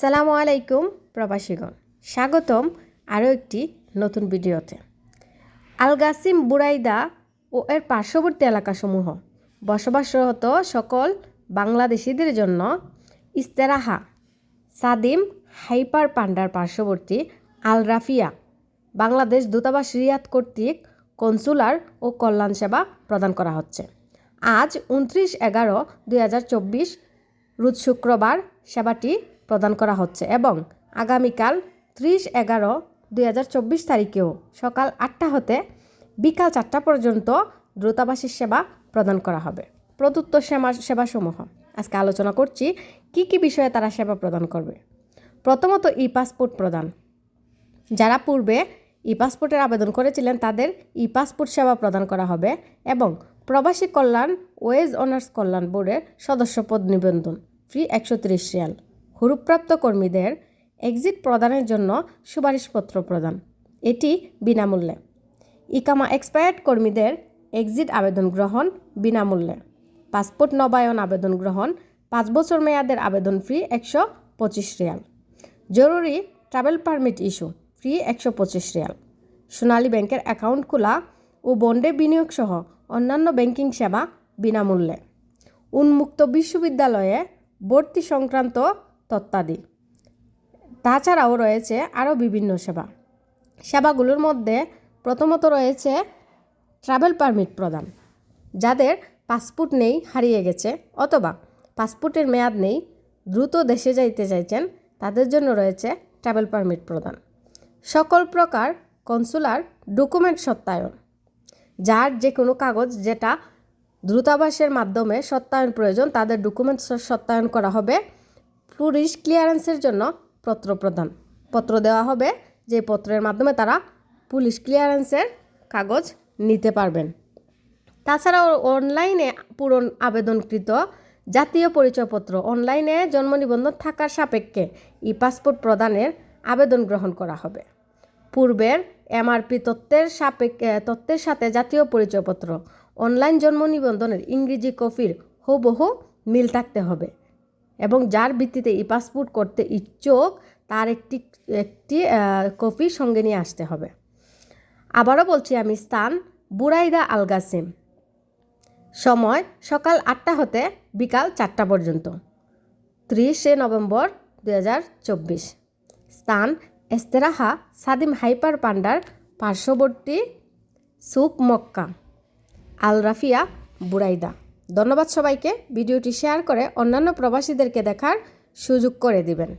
সালামু আলাইকুম প্রবাসীগণ। স্বাগতম আরও একটি নতুন ভিডিওতে। আলগাসিম বুরাইদা ও এর পার্শ্ববর্তী এলাকাসমূহ বসবাসরত সকল বাংলাদেশিদের জন্য ইস্তেরাহা সাদিম হাইপার পান্ডার পার্শ্ববর্তী আল রাফিয়া বাংলাদেশ দূতাবাস রিয়াদ কর্তৃক কনসুলার ও কল্যাণ সেবা প্রদান করা হচ্ছে। আজ উনত্রিশ এগারো দুই রোজ শুক্রবার সেবাটি প্রদান করা হচ্ছে এবং আগামীকাল ত্রিশ এগারো দুই হাজার চব্বিশ তারিখেও সকাল আটটা হতে বিকাল চারটা পর্যন্ত দ্রুতাবাসীর সেবা প্রদান করা হবে। প্রদত্ত সেবা সেবাসমূহ। আজকে আলোচনা করছি, কি কি বিষয়ে তারা সেবা প্রদান করবে। প্রথমত ই পাসপোর্ট প্রদান। যারা পূর্বে ই পাসপোর্টের আবেদন করেছিলেন, তাদের ই পাসপোর্ট সেবা প্রদান করা হবে এবং প্রবাসী কল্যাণ, ওয়েজ অনার্স কল্যাণ বোর্ডের সদস্যপদ নিবন্ধন ফ্রি একশো তিরিশ রিয়াল। হুরুপ্রাপ্ত কর্মীদের এক্সিট প্রদানের জন্য সুপারিশপত্র প্রদান। এটি বিনামূল্যে। ইকামা এক্সপায়ার্ড কর্মীদের এক্সিট আবেদন গ্রহণ বিনামূল্যে। পাসপোর্ট নবায়ন আবেদন গ্রহণ পাঁচ বছর মেয়াদের আবেদন ফ্রি একশো পঁচিশ রিয়াল। জরুরি ট্রাভেল পারমিট ইস্যু ফ্রি একশো পঁচিশ রিয়াল। সোনালী ব্যাংকের অ্যাকাউন্ট খোলা ও বন্ডে বিনিয়োগ সহ অন্যান্য ব্যাংকিং সেবা বিনামূল্যে। উন্মুক্ত বিশ্ববিদ্যালয়ে ভর্তি সংক্রান্ত তত্ত্বাদি। তাছাড়াও রয়েছে আরও বিভিন্ন সেবা। সেবাগুলোর মধ্যে প্রথমত রয়েছে ট্রাভেল পারমিট প্রদান, যাদের পাসপোর্ট নেই, হারিয়ে গেছে, অথবা পাসপোর্টের মেয়াদ নেই, দ্রুত দেশে যাইতে চাইছেন, তাদের জন্য রয়েছে ট্রাভেল পারমিট প্রদান। সকল প্রকার কনসুলার ডকুমেন্ট সত্যায়ন, যার যে কোনো কাগজ যেটা দ্রুতাবাসের মাধ্যমে সত্যায়ন প্রয়োজন, তাদের ডকুমেন্ট সত্যায়ন করা হবে। পুলিশ ক্লিয়ারেন্সের জন্য পত্র প্রদান। পত্র দেওয়া হবে যে পত্রের মাধ্যমে তারা পুলিশ ক্লিয়ারেন্সের কাগজ নিতে পারবেন। তাছাড়াও অনলাইনে পূরণ আবেদনকৃত জাতীয় পরিচয়পত্র, অনলাইনে জন্ম নিবন্ধন থাকার সাপেক্ষে ই পাসপোর্ট প্রদানের আবেদন গ্রহণ করা হবে। পূর্বের এমআরপি তত্ত্বের সাপেক্ষে তত্ত্বের সাথে জাতীয় পরিচয়পত্র, অনলাইন জন্ম নিবন্ধনের ইংরেজি কপির হুবহু মিল থাকতে হবে। এবং যার ভিত্তিতে ই পাসপোর্ট করতে ইচ্ছুক, তার একটি একটি কপি সঙ্গে নিয়ে আসতে হবে। আবারও বলছি আমি, স্থান বুরাইদা আলগাসিম সময় সকাল আটটা হতে বিকাল চারটা পর্যন্ত। ত্রিশে নভেম্বর দু হাজার চব্বিশ। স্থান এস্তেরাহা সাদিম হাইপার পান্ডার পার্শ্ববর্তী সুক মক্কা। আল রাফিয়া বুরাইদা। ধন্যবাদ সবাইকে। ভিডিওটি শেয়ার করে অন্যান্য প্রবাসীদেরকে দেখার সুযোগ করে দিবেন।